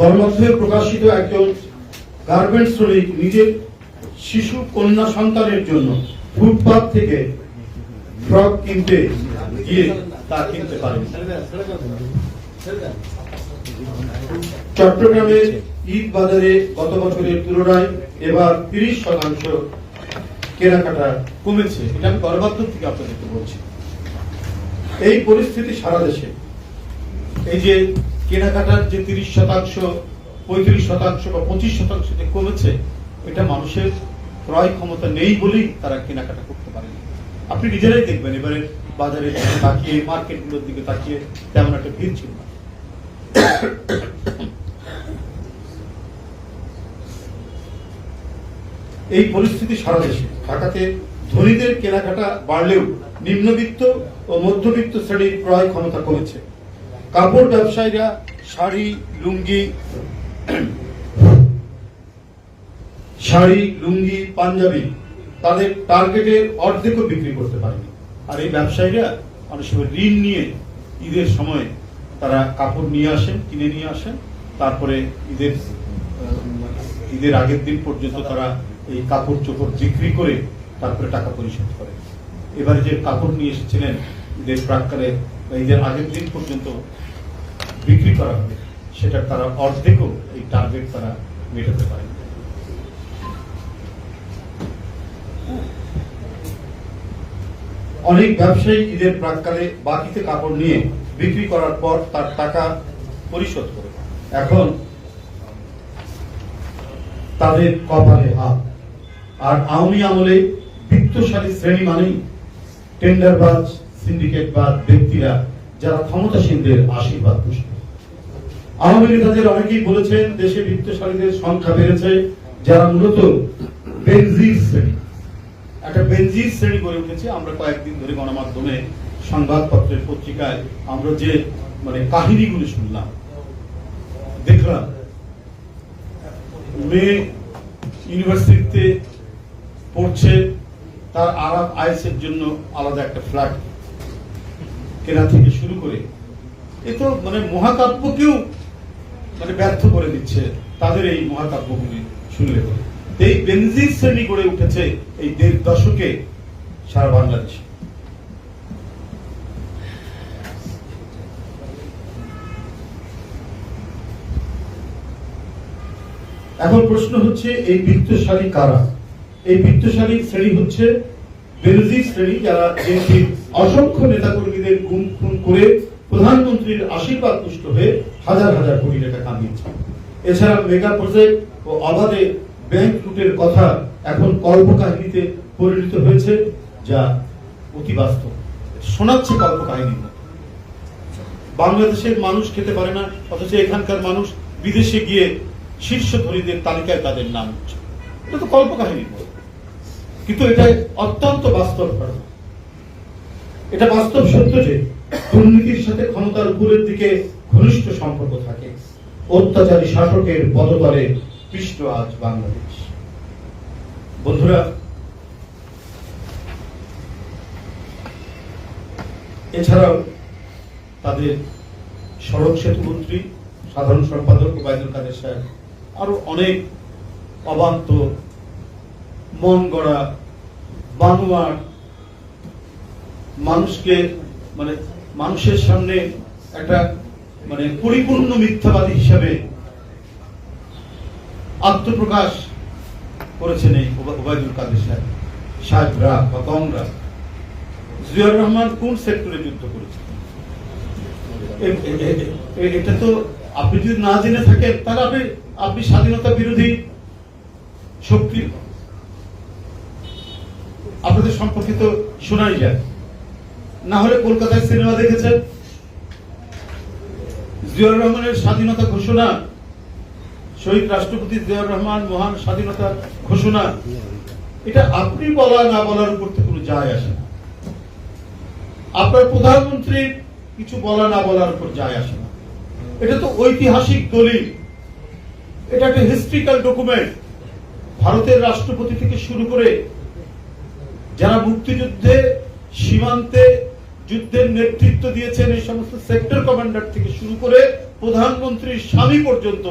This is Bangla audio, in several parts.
গণমাধ্যমে প্রকাশিত একজন গার্মেন্টস শ্রমিক নিজের শিশু কন্যা সন্তানের জন্য ফুটপাত থেকে ফ্রক কিনতে গিয়ে তা কিনতে পারেন। চট্টগ্রামের ঈদ বাজারে গত বছরের তুলনায় এবার তিরিশ শতাংশ কেনাকাটা কমেছে। এটা আমি গণমাধ্যম থেকে আপনাদেরকে বলছি। এই পরিস্থিতি সারা দেশে। এই যে কেনাকাটার যে তিরিশ শতাংশ, পঁয়ত্রিশ শতাংশ বা পঁচিশ শতাংশ যে কমেছে, এটা মানুষের ক্রয় ক্ষমতা নেই বলেই তারা কেনাকাটা করতে পারেনি। আপনি নিজেরাই দেখবেন, এবারে বাজারের দিকে তাকিয়ে, মার্কেটগুলোর দিকে তাকিয়ে তেমন একটা ভিড় ছিল না। এই পরিস্থিতি সারা দেশে। ঢাকাতে ধনীদের কেনাকাটা বাড়লেও নিম্নবিত্ত ও মধ্যবিত্ত শ্রেণির ক্রয় ক্ষমতা কমেছে। কাপড় ব্যবসায়ীরা, শাড়ি, লুঙ্গি শাড়ি, লুঙ্গি, পাঞ্জাবি তাদের টার্গেটের অর্ধেকও বিক্রি করতে পারেনি। আর এই ব্যবসায়ীরা অনেক সময় ঋণ নিয়ে ঈদের সময় তারা কাপড় নিয়ে আসেন, কিনে নিয়ে আসেন। তারপরে ঈদের ঈদের আগের দিন পর্যন্ত তারা এই কাপড় চোপড় বিক্রি করে তারপরে টাকা পরিশোধ করে এবারে যে কাপড় নিয়ে এসেছিলেন, ঈদের প্রাককালে ঈদের আগের দিন পর্যন্ত বিক্রি করা হবে, সেটা তারা অর্ধেকও এই টার্গেট তারা মেটাতে পারে অনেক ব্যবসায়ী ঈদের প্রাককালে বাকিতে কাপড় নিয়ে বিক্রি করার পর তার টাকা পরিশোধ করে এখন তাদের কপালে হাত। আর আওয়ামী আমলে বিত্তশালী শ্রেণি মানেই টেন্ডারবাজ সিন্ডিকেটবাজ ব্যক্তিরা যারা ক্ষমতাসীনদের আশীর্বাদ পুষ্ট। আওয়ামী নেতাদের অনেকেই বলেছেন দেশে বিত্তশালীদের সংখ্যা বেড়েছে, যারা মূলত বেনজির শ্রেণি। একটা বেনজির শ্রেণি গড়ে উঠেছে। আমরা কয়েকদিন ধরে গণমাধ্যমে সংবাদপত্রের পত্রিকায় আমরা যে মানে শুনলাম, দেখলাম। মেয়ে ইউনিভার্সিটিতে পড়ছে, তার আরাম আইসের জন্য আলাদা একটা ফ্ল্যাট কেনা থেকে শুরু করে। এ তো মানে মহাকাব্যকেও মানে ব্যর্থ করে দিচ্ছে তাদের এই মহাকাব্যগুলি শুনলে পরে। এই বেনজির শ্রেণি গড়ে উঠেছে এই দেড় দশকে সারা বাংলাদেশে এখন প্রশ্ন হচ্ছে, এই বিত্তশালী কারা এই বিত্তশালী শ্রেণি হচ্ছে বেনজির শ্রেণি, যারা অসংখ্য নেতাকর্মীদের গুম খুন করে প্রধানমন্ত্রীর আশীর্বাদ পুষ্ট হয়ে হাজার হাজার কোটি টাকা কামিয়েছে। এছাড়া মেগা প্রজেক্ট ও অবাধে ব্যাংক লুটের কথা এখন কল্পকাহিনীতে পরিণত হয়েছে, যা অতি বাস্তব। শোনাচ্ছে কল্পকাহিনীর মতো বাংলাদেশের মানুষ খেতে পারে না, অথচ এখানকার মানুষ বিদেশে গিয়ে শীর্ষ ধনীদের তালিকায় তাদের নাম উঠছে এটা তো কল্পকাহিনীর মতো কিন্তু এটা অত্যন্ত বাস্তব ঘটনা। এটা বাস্তব সত্য যে দুর্নীতির সাথে ক্ষমতার উপরের দিকে ঘনিষ্ঠ সম্পর্ক থাকে। অত্যাচারী শাসকের পদতলে পৃষ্ঠ আজ বাংলাদেশ। বন্ধুরা, এছাড়াও তাদের সড়ক সেতু মন্ত্রী, সাধারণ সম্পাদক ওবায়দুল কাদের সাহেব আরও অনেক অবান্ত মন গড়া বানোয়ার মানুষকে মানে মানুষের সামনে একটা মানে পরিপূর্ণ মিথ্যাবাদী হিসাবে আত্মপ্রকাশ করেছেন এই ওবায়দুল কাদের সাহেব। সাহেবরা বা কংরা জিয়াউর রহমান কোন সেক্টরে যুদ্ধ করেছেন? এটা তো আপনি যদি না জেনে থাকেন, তাহলে আপনি আপনি স্বাধীনতা বিরোধী শক্তি আপনাদের সম্পর্কিত শোনাই যায়। না হলে কলকাতায় সিনেমা দেখেছেন? জিয়াউর রহমানের স্বাধীনতা ঘোষণা, শহীদ রাষ্ট্রপতি জিয়াউর রহমান মহান স্বাধীনতা ঘোষণা, এটা আপনি বলা, না বলার উপর থেকে কোনো যায় আসে না। আপনার প্রধানমন্ত্রীর কিছু বলা, না বলার উপর যায় আসে না। এটা তো ঐতিহাসিক দলিল। এটা একটা হিস্ট্রিক্যাল ডকুমেন্ট। ভারতের রাষ্ট্রপতি থেকে শুরু করে যারা মুক্তিযুদ্ধে সীমান্তে যুদ্ধের নেতৃত্ব দিয়েছেন এই সমস্ত সেক্টর কমান্ডার থেকে শুরু করে প্রধানমন্ত্রীর স্বামী পর্যন্ত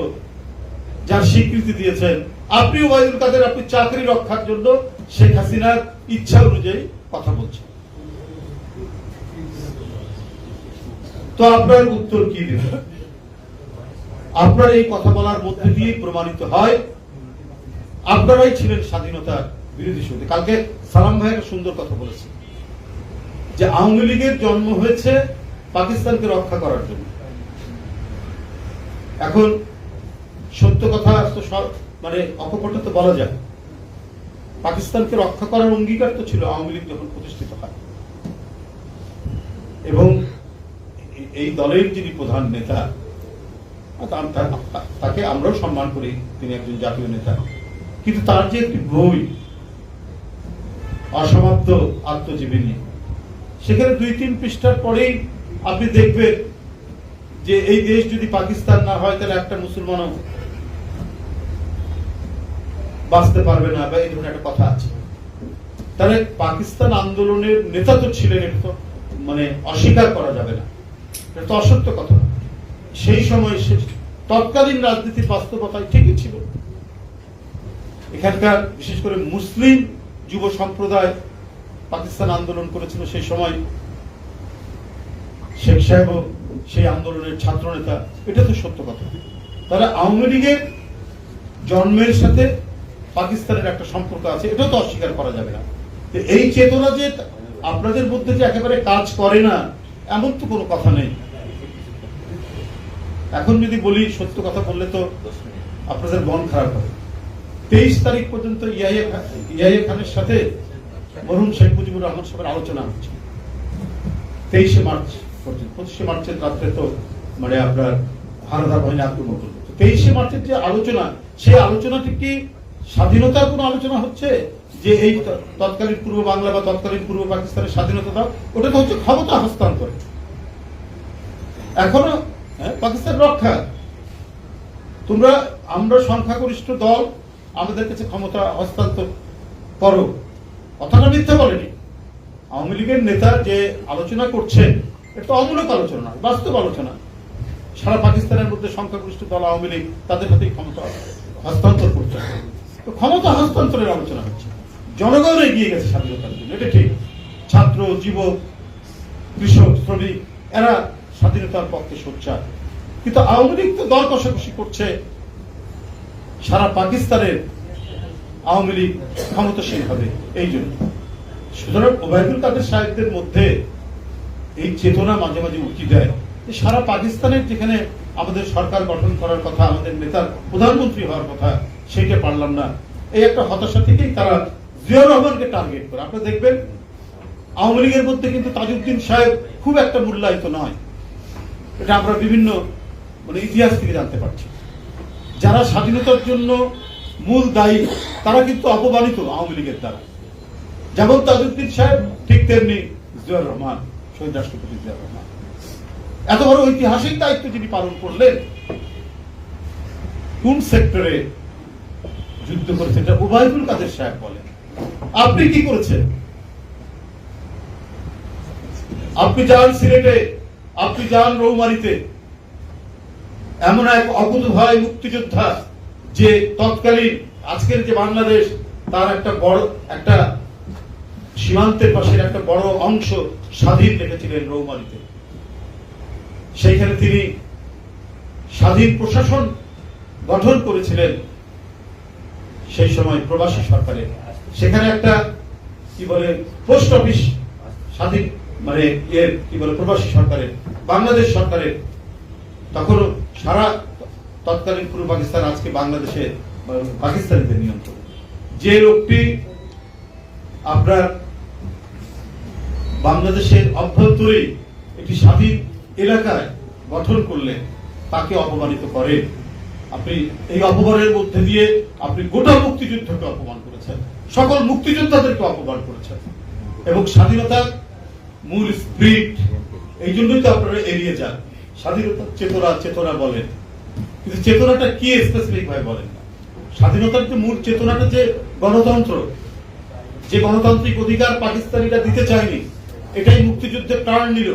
যার স্বীকৃতি দিয়েছেন। আপনি ওবায়দুল কাদের, আপনি চাকরি রক্ষার জন্য শেখ হাসিনার ইচ্ছা অনুযায়ী কথা বলছেন। তো আপনার উত্তর কি দেবেন আপনার এই কথা বলার মধ্যে দিয়ে প্রমাণিত হয়, আপনারাই ছিলেন স্বাধীনতার বিরোধী শক্তি। কালকে সালাম ভাই একটা সুন্দর কথা বলেছে যে আওয়ামী লীগের জন্ম হয়েছে পাকিস্তানকে রক্ষা করার জন্য। এখন সত্য কথা মানে অকপটে তো বলা যায়। পাকিস্তানকে রক্ষা করার অঙ্গীকার তো ছিল আওয়ামী লীগ যখন প্রতিষ্ঠিত হয়। এবং এই দলের যিনি প্রধান নেতা তাকে আমরাও সম্মান করি, তিনি একজন জাতীয় নেতা। কিন্তু তার যে একটি বই, অসমাপ্ত আত্মজীবনী সেখানে দুই, তিন পৃষ্ঠার পরেই আপনি দেখবেন যে এই দেশ যদি পাকিস্তান না হয়, তাহলে একটা মুসলমানও বাঁচতে পারবে না, বা এই ধরনের একটা কথা আছে। তাহলে পাকিস্তান আন্দোলনের নেতা তো ছিলেন, এটা মানে অস্বীকার করা যাবে না। এটা তো অসত্য কথা। সেই সময় সে তৎকালীন রাজনীতির বাস্তবতায় ঠিকই ছিল। এখানকার বিশেষ করে মুসলিম যুব সম্প্রদায় পাকিস্তান আন্দোলন করেছিল সেই সময়, শেখ সাহেব সেই আন্দোলনের ছাত্র নেতা এটা তো সত্য কথা। তাহলে আওয়ামী লীগের জন্মের সাথে পাকিস্তানের একটা সম্পর্ক আছে এটাও তো অস্বীকার করা যাবে না। এই চেতনা যে আপনাদের মধ্যে যে একেবারে কাজ করে না, এমন তো কোনো কথা নেই। এখন যদি বলি, সত্য কথা বললে তো আপনাদের মন খারাপ হবে। তেইশ তারিখ পর্যন্ত ইয়াহিয়া খানের সাথে মরহুম শেখ মুজিবুর রহমান সাহেবের আলোচনা হচ্ছে। তেইশে মার্চ পর্যন্ত পঁচিশে মার্চের রাত্রে তো মানে আপনার হানাদার বাহিনী আক্রমণ করল। তেইশে মার্চের যে আলোচনা সেই আলোচনাটি কি স্বাধীনতার কোনো আলোচনা হচ্ছে? যে এই তৎকালীন পূর্ব বাংলা বা তৎকালীন পূর্ব পাকিস্তানের স্বাধীনতা দাও ওটা তো হচ্ছে ক্ষমতা হস্তান্তর। এখনও হ্যাঁ, পাকিস্তান রক্ষা। তোমরা আমরা সংখ্যাগরিষ্ঠ দল আমাদের কাছে ক্ষমতা হস্তান্তর করো। কথাটা মিথ্যা বলেনি। আওয়ামী লীগের নেতা যে আলোচনা করছেন, এটা তো অমূলক আলোচনা বাস্তব আলোচনা। সারা পাকিস্তানের মধ্যে সংখ্যাগরিষ্ঠ দল আওয়ামী লীগ, তাদের হাতেই ক্ষমতা হস্তান্তর করছে তো ক্ষমতা হস্তান্তরের আলোচনা হচ্ছে। জনগণ এগিয়ে গেছে স্বাধীনতার জন্য, এটা ঠিক। ছাত্র, যুবক, কৃষক, শ্রমিক, এরা স্বাধীনতার পক্ষে সোচ্চার। কিন্তু আওয়ামী লীগ তো দর কষাকষি করছে। সারা পাকিস্তানের আওয়ামী লীগ ক্ষমতাসীন হবে, এই জন্য। সুতরাং ওবায়দুল কাদের সাহেবদের মধ্যে এই চেতনা মাঝে মাঝে উঠি দেয় যে সারা পাকিস্তানের যেখানে আমাদের সরকার গঠন করার কথা, আমাদের নেতার প্রধানমন্ত্রী হওয়ার কথা, সেইটা পারলাম না। এই একটা হতাশা থেকেই তারা জিয়াউর রহমানকে টার্গেট করে। আপনি দেখবেন, আওয়ামী লীগের মধ্যে কিন্তু তাজউদ্দিন সাহেব খুব একটা মূল্যায়িত নয়। এটা আমরা বিভিন্ন মানে ইতিহাস থেকে জানতে পারছি। যারা স্বাধীনতার জন্য মূল দায়ী, তারা কিন্তু অপমানিত আওয়ামী লীগের দ্বারা। যেমন তাজউদ্দিন সাহেব, ঠিক তেমনি জিয়াউর রহমান, শহীদ রাষ্ট্রপতি জিয়াউর রহমান। এত বড় ঐতিহাসিক দায়িত্ব যিনি পালন করলেন, কোন সেক্টরে যুদ্ধ করেছেন এটা উবায়দুল কাদের সাহেব বলেন। আপনি কি করেছেন? আপনি যান সিলেটে, আপনি যান রৌমারিতে। এমন এক অকুত ভয় মুক্তিযোদ্ধা যে তৎকালীন আজকের যে বাংলাদেশ, তার একটা বড়, একটা সীমান্তের পাশের একটা বড় অংশ স্বাধীন রেখেছিলেন রৌমারিতে সেইখানে তিনি স্বাধীন প্রশাসন গঠন করেছিলেন সেই সময় প্রবাসী সরকারের সেখানে একটা, কি বলে, পোস্ট অফিস স্বাধীন মানে এর, কি বলে, প্রবাসী সরকারের বাংলাদেশ সরকারের তখন সারা তৎকালীন পূর্ব পাকিস্তান, আজকে বাংলাদেশে পাকিস্তানিদের নিয়ন্ত্রণ। যে লোকটি আপনার বাংলাদেশের অভ্যন্তরে একটি স্বাধীন এলাকায় গঠন করলে তাকে অপমানিত করে। আপনি এই অপমানের মধ্যে দিয়ে আপনি গোটা মুক্তিযুদ্ধকে অপমান করেছেন। সকল মুক্তিযোদ্ধাদেরকে অপমান করেছেন। এবং স্বাধীনতার মূল স্পিরিট এই জন্যই তো আপনারা এড়িয়ে যান। স্বাধীনতার চেতনা চেতনা বলেন কিন্তু চেতনাটা কি স্পেসিফিক ভাবে বলেন? স্বাধীনতার যে মূল চেতনাটা যে গণতন্ত্র, যে গণতান্ত্রিক অধিকার পাকিস্তানিরা দিতে চায়নি, এটাই মুক্তিযুদ্ধের প্রাণ নিল।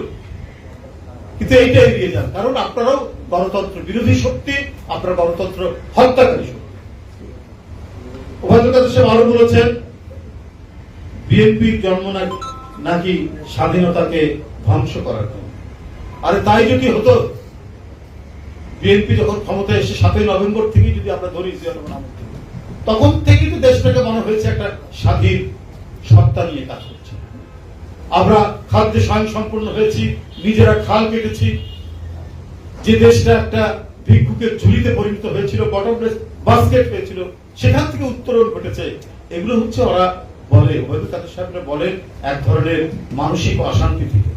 কিন্তু এইটা এড়িয়ে যান। কারণ আপনারাও গণতন্ত্র, বিরোধী শক্তি, আপনারা গণতন্ত্র হত্যাকারী শক্তি। উপাধ্যক্ষ সাহেব আরও বলেছেন, বিএনপির জন্ম নাকি স্বাধীনতাকে ধ্বংস করার জন্য। আরে তাই যদি হতো বিএনপি যখন ক্ষমতায় এসে সাতই নভেম্বর থেকে যদি আমরা ধরি জিয়া রহমান থেকে, তখন থেকেই তো দেশটাকে মনে হয়েছে একটা স্বাধীন সত্তা নিয়ে কাজ করছে। আমরা খাদ্যে স্বয়ং সম্পূর্ণ হয়েছি নিজেরা খাল কেটেছি। যে দেশটা একটা ভিক্ষুকের ঝুলিতে পরিণত হয়েছিল বটমলেস বাস্কেট হয়েছিল সেখান থেকে উত্তরণ ঘটেছে। এগুলো হচ্ছে ওরা বলে ওবায়দুল কাদের সাহেবরা বলেন এক ধরনের মানসিক অশান্তি থেকে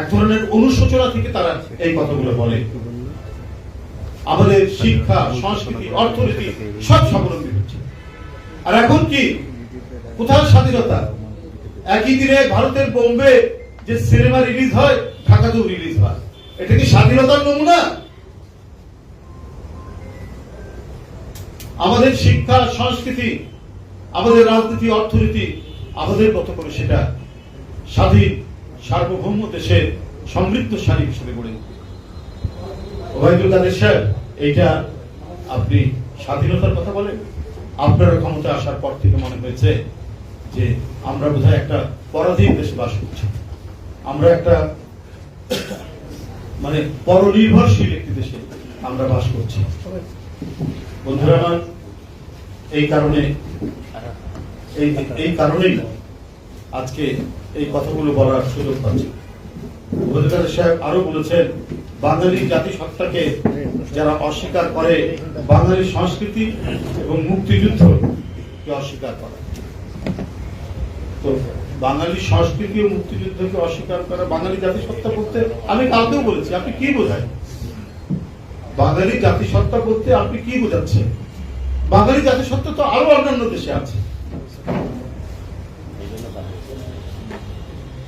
এক ধরনের অনুশোচনা থেকে তারা এই কথাগুলো বলে। আমাদের শিক্ষা, সংস্কৃতি, অর্থনীতি সব স্বাবলম্বী হচ্ছে। আর এখন কি? কোথায় স্বাধীনতা? একই দিনে ভারতের বোম্বে যে সিনেমা রিলিজ হয়, ঢাকাতেও রিলিজ হয়। এটা কি স্বাধীনতার নমুনা? আমাদের শিক্ষা, সংস্কৃতি, আমাদের রাজনীতি, অর্থনীতি, আমাদের মতো করে সেটা স্বাধীন, সার্বভৌম দেশের সমৃদ্ধশালী হিসেবে গড়ে উঠবে। ওবায়দুল কাদের সাহেব এইটা আপনি স্বাধীনতার কথা বলেন? আপনার ক্ষমতা আসার পর থেকে মনে হয়েছে যে আমরা বোধহয় একটা পরাধীন দেশে বাস করছি। আমরা একটা মানে পরনির্ভরশীল একটি দেশে আমরা বাস করছি। বন্ধুরা আমার, এই কারণে, এই এই কারণেই আজকে এই কথাগুলো বলার সুযোগ পাচ্ছি। সাহেব আরও বলেছেন বাঙালি জাতিসত্তাকে যারা অস্বীকার করে, বাঙালি সংস্কৃতি এবং মুক্তিযুদ্ধকে অস্বীকার করে। তো বাঙালি সংস্কৃতি ও মুক্তিযুদ্ধকে অস্বীকার করা বাঙালি জাতিসত্তা বলতে আমি কালকেও বলেছি, আপনি কি বোঝায়? বাঙালি জাতিসত্তা বলতে আপনি কি বোঝাচ্ছেন? বাঙালি জাতিসত্তা তো আরও অন্যান্য দেশে আছে।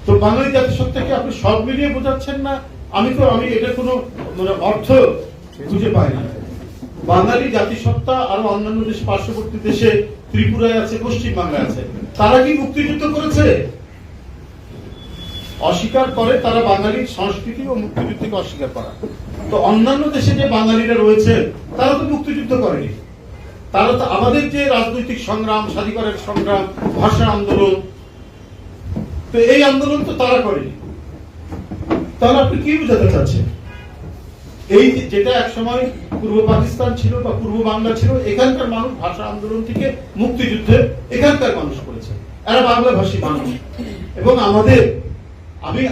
তো বাঙালি জাতিসত্তাকে আপনি সব মিলিয়ে বোঝাচ্ছেন না? আমি তো, আমি এটা কোনো মানে অর্থ খুঁজে পাই না। বাঙালি জাতিসত্তা আরও অন্যান্য দেশ পার্শ্ববর্তী দেশে ত্রিপুরায় আছে পশ্চিম বাংলায় আছে, তারা কি মুক্তিযুদ্ধ করেছে? অস্বীকার করে তারা বাঙালির সংস্কৃতি ও মুক্তিযুদ্ধকে অস্বীকার করা। তো অন্যান্য দেশে যে বাঙালিরা রয়েছে, তারা তো মুক্তিযুদ্ধ করেনি। তারা তো আমাদের যে রাজনৈতিক সংগ্রাম, স্বাধিকারের সংগ্রাম, ভাষা আন্দোলন, তো এই আন্দোলন তো তারা করেনি। তাহলে আপনি কি বোঝাতে চাচ্ছেন? এই যেটা একসময় পূর্ব পাকিস্তান ছিল বা পূর্ব বাংলা ছিল, এখানকার মানুষ ভাষা আন্দোলন থেকে মুক্তিযুদ্ধে এখানকার মানুষ করেছে। এরা বাংলা ভাষী মানুষ। এবং আমাদের, আমি,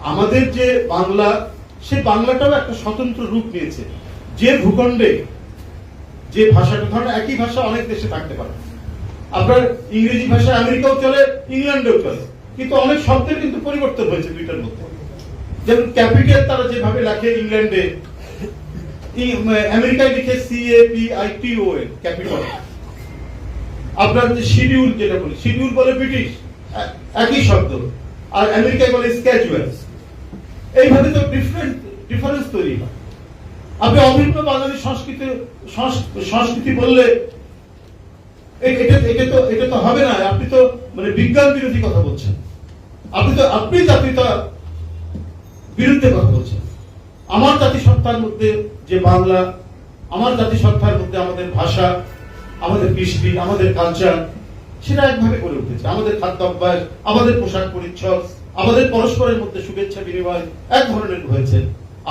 আমাদের যে বাংলা, সে বাংলাটাও একটা স্বতন্ত্র রূপ নিয়েছে। যে ভূখণ্ডে যে ভাষাটা ধরেন একই ভাষা অনেক দেশে থাকতে পারে। আপনার ইংরেজি ভাষা আমেরিকাও চলে, ইংল্যান্ডেও চলে। কিন্তু অনেক শব্দের কিন্তু পরিবর্তন হয়েছে দুইটার মধ্যে। যেমন ক্যাপিটাল তারা যেভাবে লেখে ইংল্যান্ডে আমেরিকায় লিখে সি এ ক্যাপিটাল আপনার যে শিডিউল যেটা বলি শিডিউল বলে ব্রিটিশ, একই শব্দ। আর আমেরিকায় বলে স্ক্যাচুয়াল এইভাবে তো ডিফারেন্ট ডিফারেন্স তৈরি হয়। আপনি অভিন্ন বাঙালি সংস্কৃতি, সংস- সংস্কৃতি বললে এটা এটা তো এটা তো হবে না। আপনি তো মানে বিজ্ঞান বিরোধী কথা বলছেন। আপনি তো, আপনি জাতীয়তা বিরুদ্ধে কথা বলছেন আমার জাতিসত্তার মধ্যে যে বাংলা, আমার জাতিসত্তার মধ্যে আমাদের ভাষা, আমাদের কৃষ্টি, আমাদের কালচার সেটা একভাবে গড়ে উঠেছে। আমাদের খাদ্যাভ্যাস, আমাদের পোশাক পরিচ্ছদ, আমাদের পরস্পরের মধ্যে শুভেচ্ছা বিনিময় এক ধরনের হয়েছে।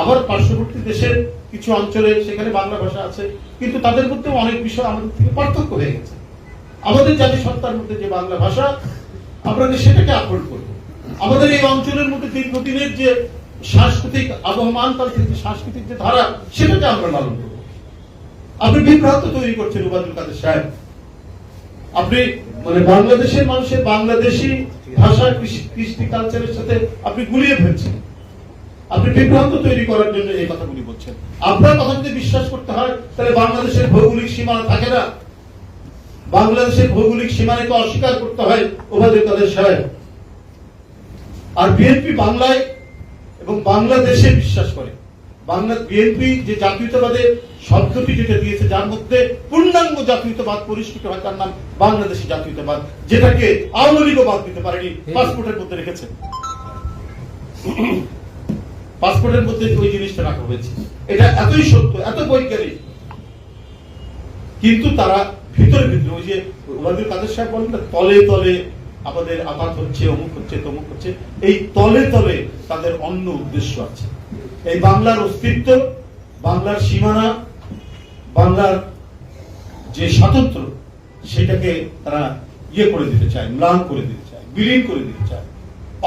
আবার পার্শ্ববর্তী দেশের কিছু অঞ্চলে সেখানে বাংলা ভাষা আছে, কিন্তু তাদের মধ্যেও অনেক বিষয় আমাদের থেকে পার্থক্য হয়ে গেছে। আমাদের জাতিসত্তার মধ্যে যে বাংলা ভাষা, আমরা যে সেটাকে আপলোড করব। আমাদের এই অঞ্চলের মধ্যে দীর্ঘদিনের যে সাংস্কৃতিক আবহমান কালচার সাংস্কৃতিক যে ধারা, সেটাকে আমরা লালন করব। আপনি বিভ্রান্ত তৈরি করছেন উবাদুল কাদের সাহেব। আপনি মানে বাংলাদেশের মানুষের বাংলাদেশি ভাষা কৃষ্টি কালচারের সাথে আপনি গুলিয়ে ফেলছেন। আপনি বিভ্রান্ত তৈরি করার জন্য এই কথাগুলি বলছেন। আপনার কথা যদি বিশ্বাস করতে হয়, তাহলে বাংলাদেশের ভৌগোলিক সীমানা থাকে না। বাংলাদেশের ভৌগোলিক সীমানাকে অস্বীকার করতে হয় ওবায়দুল কাদের সাহেব। আর বিএনপি বাংলায় এবং বাংলাদেশে বিশ্বাস করে। বাংলা বিএনপি যে জাতীয়তাবাদের শব্দটি যেটা দিয়েছে যার মধ্যে পূর্ণাঙ্গ জাতীয়তাবাদ পরিষ্কৃত হয় তার নাম বাংলাদেশি জাতীয়তাবাদ যেটাকে আওয়ামী লীগও বাদ দিতে পারেনি পাসপোর্টের মধ্যে রেখেছে। পাসপোর্টের মধ্যে ওই জিনিসটা রাখা হয়েছে। এটা এতই সত্য এত বৈজ্ঞানিক। কিন্তু তারা ভিতরে ভিতরে ওই যে ওবায়দুল কাদের সাহেব বলেন তলে তলে আমাদের আঘাত হচ্ছে, অমুক হচ্ছে, তমুক হচ্ছে, এই তলে তলে তাদের অন্য উদ্দেশ্য আছে। এই বাংলার অস্তিত্ব, বাংলার সীমানা, বাংলার যে স্বাতন্ত্র সেটাকে তারা ইয়ে করে দিতে চায়, ম্লান করে দিতে চায়, বিলীন করে দিতে চায়।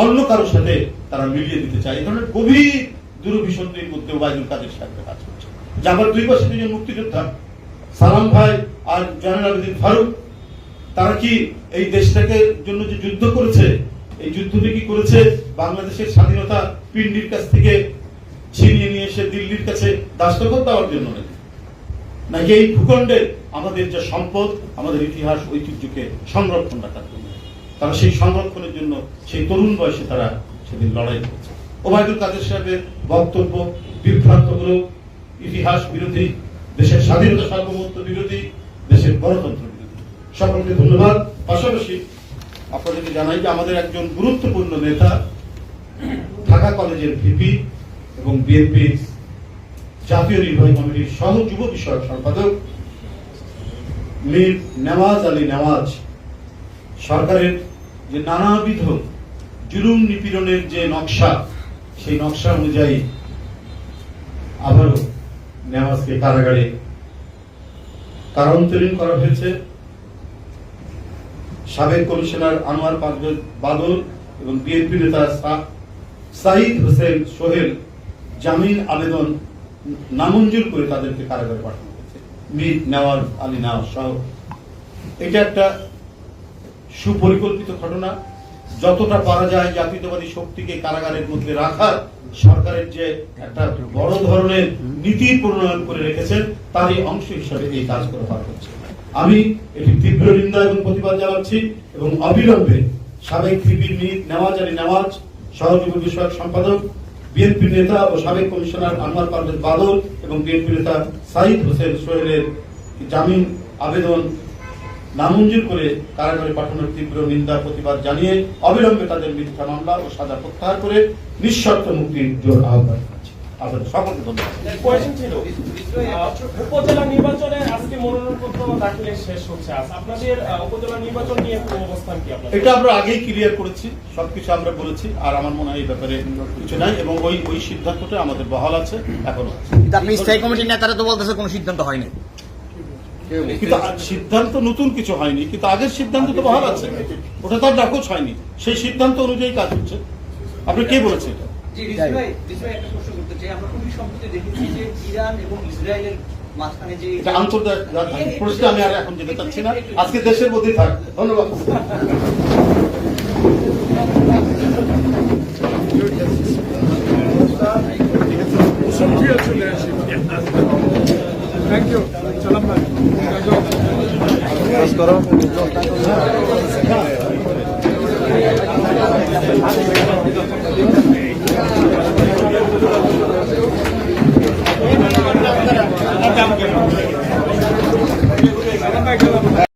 অন্য কারোর সাথে তারা মিলিয়ে দিতে চায়। এই ধরনের গভীর দুরভিসন্ধির মধ্যে ওবায়দুল কাদের সাহেবের কাজ করছে যে আমার দুই পাশে দুজন মুক্তিযোদ্ধা, সালাম ভাই আর জয়নাল আবেদিন ফারুক। তারা কি এই দেশটাকে জন্য যে যুদ্ধ করেছে, এই যুদ্ধটি কি করেছে? বাংলাদেশের স্বাধীনতা পিন্ডির কাছ থেকে ছিনিয়ে নিয়ে এসে দিল্লির কাছে দাস্তখত দেওয়ার জন্য নাকি? নাকি এই ভূখণ্ডে আমাদের যে সম্পদ, আমাদের ইতিহাস, ঐতিহ্যকে সংরক্ষণ রাখার জন্য? তারা সেই সংরক্ষণের জন্য সেই তরুণ বয়সে তারা সেদিন লড়াই করেছে। ওবায়দুল কাদের সাহেবের বক্তব্য, বিভ্রান্তমূলক ইতিহাস বিরোধী, দেশের স্বাধীনতা সার্বভৌমত্ব বিরোধী, দেশের গণতন্ত্র সকলকে ধন্যবাদ। পাশাপাশি আপনাদেরকে জানাই যে আমাদের একজন গুরুত্বপূর্ণ নেতা, ঢাকা কলেজের ভিপি এবং বিএনপির জাতীয় নির্বাহী কমিটির সহ যুব বিষয়ক সম্পাদক মীর নেওয়াজ আলী নেওয়াজ সরকারের যে নানাবিধ জুলুম নিপীড়নের যে নকশা, সেই নকশা অনুযায়ী আবারও নেওয়াজকে কারাগারে কারান্তরীণ করা হয়েছে। সাবেক কমিশনার আনোয়ার বাদল এবং বিএনপি নেতা সা- সাইদ হোসেন সোহেল জামিন আবেদন নামঞ্জুর করে তাদেরকে কারাগারে পাঠানো হয়েছে। মীর, নেওয়াজ, আলী নেওয়াজ সহ। এটা একটা সুপরিকল্পিত ঘটনা। যতটা পারা যায় জাতীয়তাবাদী শক্তিকে কারাগারের মধ্যে রাখার সরকারের যে একটা বড় ধরনের নীতি প্রণয়ন করে রেখেছেন, তারই অংশ হিসাবে এই কাজ করে হচ্ছে। আমি এটি তীব্র নিন্দা এবং প্রতিবাদ জানাচ্ছি এবং অবিলম্বে সাবেক মীর নেওয়াজ আলী নেওয়াজ, সহযোগী বিষয়ক সম্পাদক বিএনপি নেতা ও সাবেক কমিশনার আনোয়ার পারভেজ বাদল এবং বিএনপি নেতা সাইদ হোসেন সোহেলের জামিন আবেদন নামঞ্জুর করে কারাগারে পাঠানোর তীব্র নিন্দা, প্রতিবাদ জানিয়ে অবিলম্বে তাদের মিথ্যা মামলা ও সাজা প্রত্যাহার করে নিঃশর্ত মুক্তির জোর আহ্বান আপনাদের সকলকে ধন্যবাদ উপজেলা নির্বাচনে আজকে মনোনয়নপত্র দাখিলের শেষ হচ্ছে আপনাদের উপজেলা নির্বাচন নিয়ে কোনো অবস্থান কি আপনাদের? এটা আমরা আগেই ক্লিয়ার করেছি সবকিছু আমরা বলেছি আর আমার মনে হয় এই ব্যাপারে কিছু নাই এবং ওই ওই সিদ্ধান্তটা আমাদের বহাল আছে এখনও আছে। আপনি স্থায়ী কমিটির নেতারা তো বলতেছে কোনো সিদ্ধান্ত হয়নি। কিন্তু সিদ্ধান্ত নতুন কিছু হয়নি কিন্তু আগের সিদ্ধান্ত তো বহাল আছে। ওটা তো আর নাকচ হয়নি। সেই সিদ্ধান্ত অনুযায়ী কাজ হচ্ছে। আপনি কে বলেছেন এটা? চাই আমরা খুবই সম্প্রতি দেখেছি যে ইরান এবং ইসরায়েলের মাঝখানে যে আন্তর্জাতিক প্রশ্নে আমি আর এখন যেতে চাচ্ছি না আজকে দেশের মধ্যেই থাক ধন্যবাদ Thank you. Salam bhai. kia